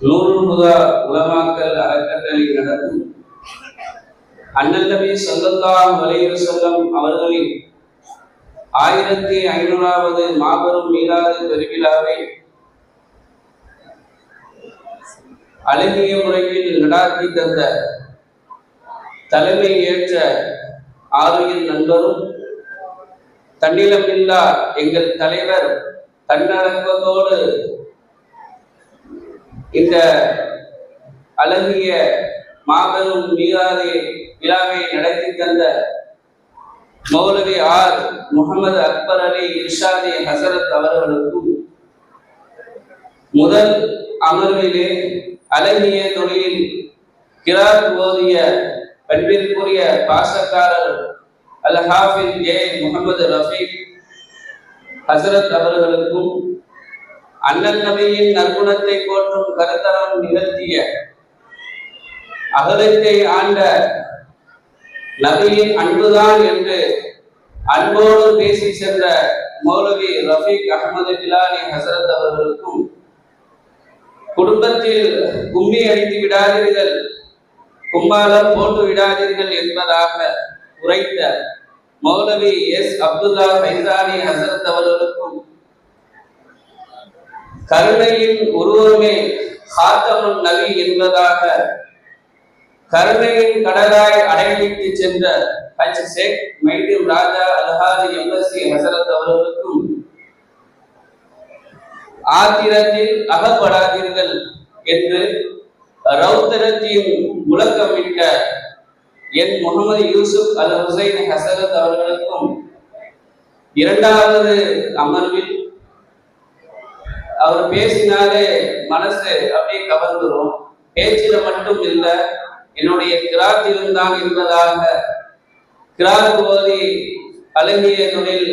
நூறு முதா உலமாக்கல் அறக்கட்டளை நடக்கும் அண்ணல் நபி ஸல்லல்லாஹு அலைஹி அவர்களின் ஆயிரத்தி ஐநூறாவது மாபெரும் மீளாது பெருவிழாவை அழகிய முறையில் நடாத்தி தந்த தலைமை ஏற்ற ஆறுயின் நண்பரும் தன்னிலமில்லா எங்கள் தலைவர் தன்னடக்கத்தோடு இந்த அழகிய மாபெரும் மீராதை விழாவை நடத்தி தந்த மௌலவி ஆர். முகமது அக்பர் அலி இர்ஷாதி ஹசரத் அவர்களுக்கும் முதல் அமர்விலே அழகிய தொழிலில் கிரார் ஓதிய பண்பிற்குரிய பாசக்காரர் அல் ஹாஃபில் ஜே முகமது ரஃபீக் ஹசரத் அவர்களுக்கும் அண்ணன் நபியின் நற்குணத்தை போற்றும் கருத்தரம் நிகழ்த்திய அகலத்தை ஆண்ட நபியின் அன்புதான் என்று அன்போடு பேசி சென்ற மௌலவி ரஃபீக் அகமது பிலானி ஹசரத் அவர்களுக்கும் குடும்பத்தில் கும்மி அடித்து விடாதீர்கள் கும்பாலம் போட்டு விடாதீர்கள் என்பதாக உரைத்த மௌலவி எஸ் அப்துல்லா ஃபைசானி ஹசரத் அவர்களுக்கும் கருணையின் உருவமே ஹாத்தமுன் நபி என்பதாக கருணையின் கடலாய் அடைவிட்டு சென்ற ஹஜ் ஷேக் மைடிம் ராஜா அல்ஹாஜி எம்எஸ்சி ஹசரத் அவர்களுக்கும் ஆத்திரத்தில் அகப்படாதீர்கள் என்று ரவுத்தரத்தின் முழக்கமிட்ட என் முகமது யூசுப் அல் ஹுசைன் ஹசரத் அவர்களுக்கும் இரண்டாவது அமர்வில் அவர் பேசினாலே மனசு அப்படியே கவர்ந்துரும். பேச்சில மட்டும் இல்லை என்னுடைய கிராத்திலும் தான் இருந்ததாக கிராத் ஓதி அழகிய தொழில்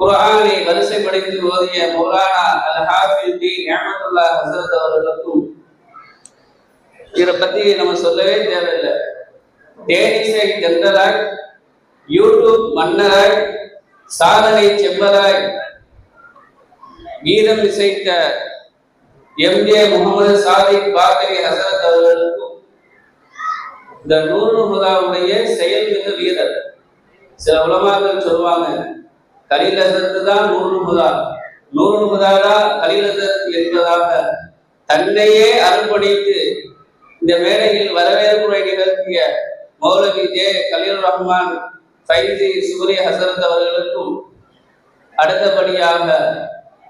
குரானை வரிசைப்படுத்தி ஓதிய மௌலானா அல் ஹாஃபி டி நியமத்துல்லா ஹசரத் அவர்களுக்கும் இதை பத்தி நம்ம சொல்லவே தேவையில்லை. தேனிசை தென்றலாய் யூடியூப் மன்னராய் சாதனை செம்மராய் கீதம் இசைத்த எம்ஏ முகமது சாதிக் பாக்கரி ஹசரத் அவர்களுக்கும் இந்த நூறு முகாவுடைய செயல்மிகு வீரர். சில உலமாக்கள் சொல்லுவாங்க கலீல் ஹசரத்து தான் நூறு முதா நூறு முதாதா கலீல் ஹசரத் என்பதாக தன்னையே அருள்பணித்து இந்த மேடையில் வரவேற்புரை நிகழ்த்திய மௌலவி ஜே. கலீல் ரஹ்மான் ஃபைசி சூரிய ஹசரத் அவர்களுக்கும் அடுத்தபடியாக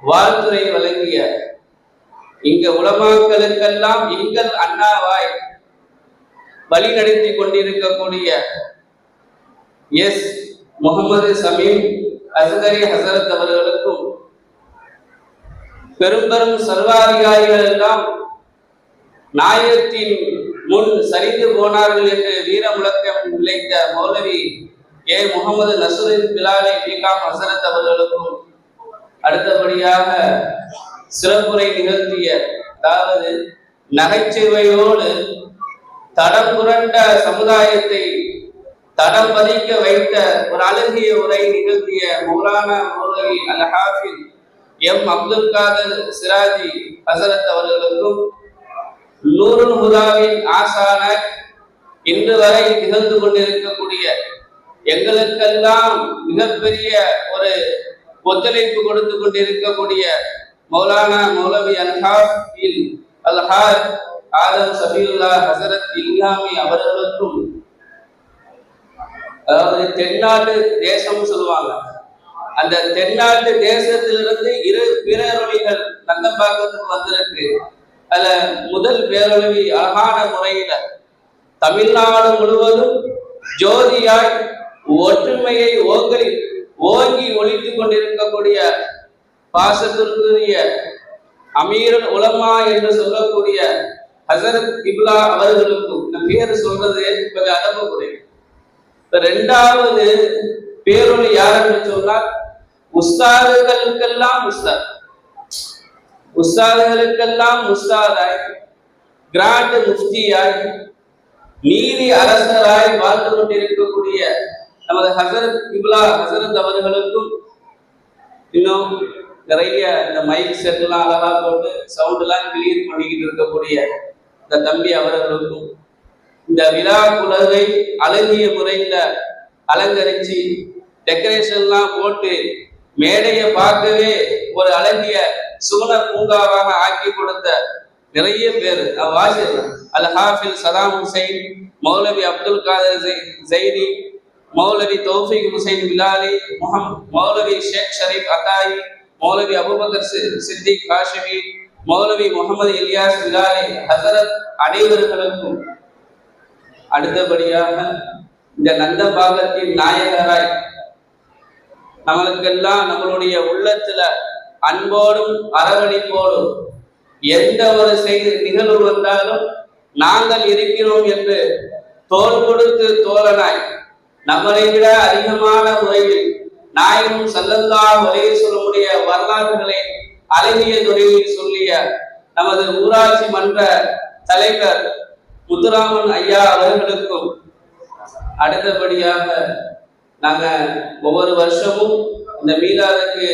வாழ்த்துறை வழங்கிய இங்க உலமாக்களுக்கெல்லாம் எங்கள் அண்ணாவாய் வழி நடத்தி கொண்டிருக்கக்கூடிய எஸ். முகமது சமீம் அஸ்கரி ஹசரத் அவர்களுக்கும் பெரும் பெரும் சர்வாதிகாரிகள் எல்லாம் நாயகத்தின் முன் சரிந்து போனார்கள் என்று வீர முழக்கம் நிலைத்த மௌலவி ஏ. முகமது நசுரின் பிலாலை பிகாம் ஹசரத் அவர்களுக்கும் அடுத்தபடியாக சிறப்புரை நிகழ்த்திய அதாவது நகைச்சுவையோடு தடம் புரண்ட சமுதாயத்தை தடம் பதிக்க வைத்த ஒரு அழகிய உரை நிகழ்த்திய மௌலானா மௌலவி அல் ஹாஃபின் எம். அப்துல் காதர் சிராஜி ஹசரத் அவர்களுக்கும் நூருல் ஹுதாவின் ஆசான இன்று வரை நிகழ்ந்து கொண்டிருக்கக்கூடிய எங்களுக்கெல்லாம் மிகப்பெரிய ஒரு ஒத்துழைப்பு கொடுத்து கொண்டிருக்கக்கூடிய மௌலானா மௌலவி அல்ஹாஃபில் அல்ஹாஜ் ஆலம் சபீலுல்லா ஹசரத் இல்லாமி அவர்களுக்கும் அதாவது தென்னாட்டு தேசம் சொல்லுவாங்க. அந்த தென்னாட்டு தேசத்திலிருந்து இரு பேரொழிகள் நந்தம்பாக்கத்துக்கு வந்திருக்கு. அதுல முதல் பேரொழி அழகான முறையில தமிழ்நாடு முழுவதும் ஜோதியாய் ஒற்றுமையை ஓங்கி ஓங்கி ஒழித்துக் கொண்டிருக்கக்கூடிய பாசத்திற்குரிய அமீரல் உலமா என்று சொல்லக்கூடிய ஹசரத் இப்லா அவர்களுக்கும் இந்த பேர் சொல்றது கொஞ்சம் அடம்பு குறையும் ரெண்டாவது பேரொழி யார் என்று சொன்னால் உஸ்தாதுகளுக்கெல்லாம் உஸ்தாத். உஸ்தாதுகளுக்கெல்லாம் உஸ்தாதாய் கிராண்ட் முஃப்தியாய் நீதி அரசராய் வாழ்ந்து கொண்டிருக்கக்கூடிய நமது ஹசரத் இப்லா ஹசரத் அவர்களுக்கும் இன்னும் நிறைய இந்த மைக் செட்லாம் அழகா போட்டு சவுண்ட்லாம் கிளியர் பண்ணிக்கிட்டு இருக்கக்கூடிய இந்த தம்பி அவர்களுக்கும் இந்த விழா குலவை அழகிய முறையில அலங்கரிச்சு டெக்கரேஷன்லாம் போட்டு மேடையை பார்க்கவே ஒரு அழகிய சுகுண பூங்காவாக ஆக்கி கொடுத்த நிறைய பேர். வாசிர் அல் ஹாஃபில் சதாம் ஹுசைன் மௌலவி அப்துல் காதர் ஜெய்- ஜெய்தி மௌலவி தௌஃபிக் ஹுசைன் பிலாலி முகம் மௌலவி ஷேக் ஷரீப் அத்தாயி மௌலவி அபுபக்கர் சி- சித்திக் காஷிமி மௌலவி முகமது இலியாஸ் பிலாலி ஹசரத் அனைவர்களுக்கும் அடுத்தபடியாக இந்த நந்தபாகத்தின் நாயகராய் நம்மளுக்கெல்லாம் நம்மளுடைய உள்ளத்துல அன்போடும் அரவணைப்போடும் எந்த ஒரு செய்தி நிகழ்வு வந்தாலும் நாங்கள் இருக்கிறோம் என்று தோல் கொடுத்து தோழனாய் நம்மளை விட அதிகமான முறையில் நாயகம் சல்லல்லா சொல்லக்கூடிய வரலாறுகளை அழகிய துறையில் சொல்லிய நமது ஊராட்சி மன்ற தலைவர் முத்துராமன் ஐயா அவர்களுக்கும் அடுத்தபடியாக நாங்க ஒவ்வொரு வருஷமும் இந்த மீனாருக்கு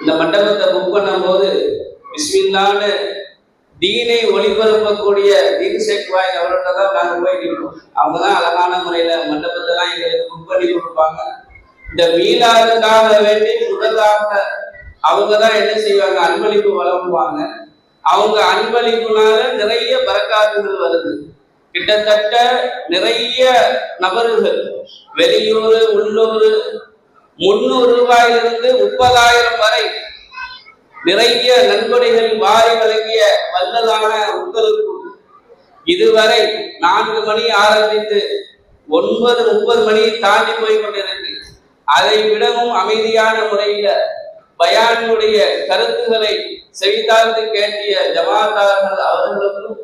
இந்த மண்டபத்தை புக் பண்ணும்போது பிஸ்மில்லான்னு தீனை ஒளிபரப்பக்கூடிய தீன் ஷேக் வாய் அவர்கிட்ட தான் நாங்க போய் நிற்போம் அவங்க தான் அழகான முறையில மண்டபத்தெல்லாம் எங்களுக்கு புக் பண்ணி கொடுப்பாங்க. இந்த மீலாதுக்காக வேண்டி முதலாக அவங்க தான் என்ன செய்வாங்க? அன்பளிப்பு வழங்குவாங்க. அவங்க அன்பளிப்புனால நிறைய பறக்காதுகள் வருது. கிட்டத்தட்ட நிறைய நபர்கள் வெளியூர் உள்ளூர் முன்னூறு ரூபாயிலிருந்து முப்பதாயிரம் வரை நிறைய நன்கொடைகள் வாரி வழங்கிய வல்லலான உங்களுக்கும் இதுவரை நான்கு மணி ஆரம்பித்து ஒன்பது முப்பது மணி தாண்டி போய் கொண்டிருக்கு அதை விடவும் அமைதியான முறையில பயானுடைய கருத்துக்களை செவித்தார்ந்து கேட்டிய ஜமாத்தார்கள் அவர்களுக்கும்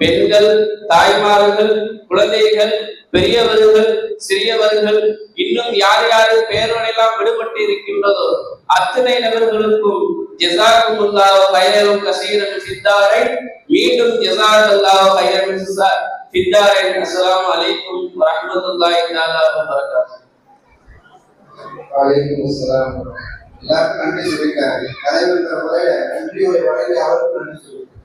பெண்கள் தாய்மார்கள் குழந்தைகள் பெரியவர்கள் சிறியவர்கள் இன்னும் யார் யாரு பேரோடெல்லாம் விடுபட்டு இருக்கின்றதோ அத்தனை நபர்களுக்கும் ஜெசாக்கும் அல்லாஹ் ஹைரம் கசீரன் சித்தாரை மீண்டும் ஜெசாக் அல்லாஹ் ஹைரம் சித்தாரை அஸ்ஸலாமு அலைக்கும் வரஹ்மத்துல்லாஹி தஆலா வ பரகாத்துஹு வலைக்கும் அஸ்ஸலாம். எல்லாருக்கும் நன்றி சொல்லியிருக்காரு. தலைவர் தரப்புல நன்றி ஒரு வகையில் அவருக்கும் நன்றி சொல்லியிருக்காரு.